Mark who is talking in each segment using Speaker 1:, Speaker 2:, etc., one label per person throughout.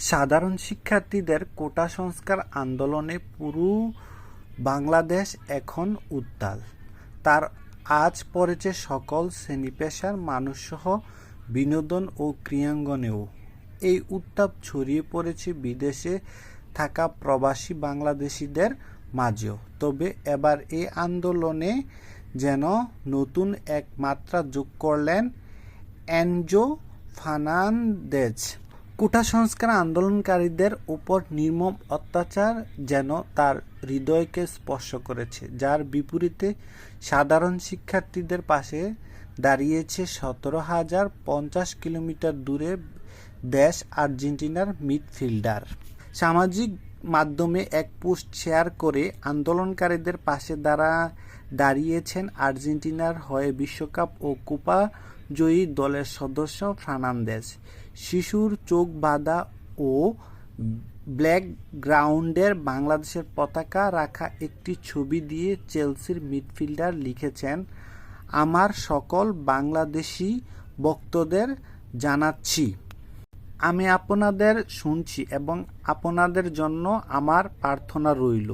Speaker 1: সাধারণ শিক্ষার্থীদের কোটা সংস্কার আন্দোলনে পুরো বাংলাদেশ এখন উত্তাল। তার আঁচ পড়েছে সকল শ্রেণী-পেশার মানুষসহ বিনোদন ও ক্রীড়াঙ্গনেও। এই উত্তাপ ছড়িয়ে পড়েছে বিদেশে থাকা প্রবাসী বাংলাদেশিদের মাঝেও। তবে এবার এই আন্দোলনে যেন নতুন এক মাত্রা যোগ করলেন এনজো ফার্নান্দেজ। কোটা সংস্কার আন্দোলনকারীদের উপর নির্মম অত্যাচার যেন তার হৃদয়কে স্পর্শ করেছে, যার বিপরীতে সাধারণ শিক্ষার্থীদের পাশে দাঁড়িয়েছে সতেরো হাজার পঞ্চাশ কিলোমিটার দূরে দেশ আর্জেন্টিনার মিডফিল্ডার। সামাজিক মাধ্যমে এক পোস্ট শেয়ার করে আন্দোলনকারীদের পাশে দাঁড়া, দাঁড়িয়েছেন আর্জেন্টিনার হয়ে বিশ্বকাপ ও কোপা জয়ী দলের সদস্য ফার্নান্দেজ। শিশুর চোখ বাঁধা ও ব্ল্যাক গ্রাউন্ডের বাংলাদেশের পতাকা রাখা একটি ছবি দিয়ে চেলসির মিডফিল্ডার লিখেছেন, আমার সকল বাংলাদেশি ভক্তদের জানাচ্ছি। আমি আপনাদের শুনছি এবং আপনাদের জন্য আমার প্রার্থনা রইল।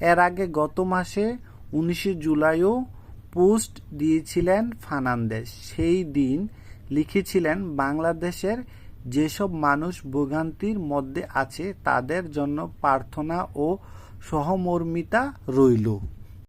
Speaker 1: এর আগে গত মাসে উনিশে জুলাইও পোস্ট দিয়েছিলেন ফার্নান্দেজ। সেই দিন লিখেছিলেন, বাংলাদেশের যেসব মানুষ ভোগান্তির মধ্যে আছে, তাদের জন্য প্রার্থনা ও সহমর্মিতা রইল।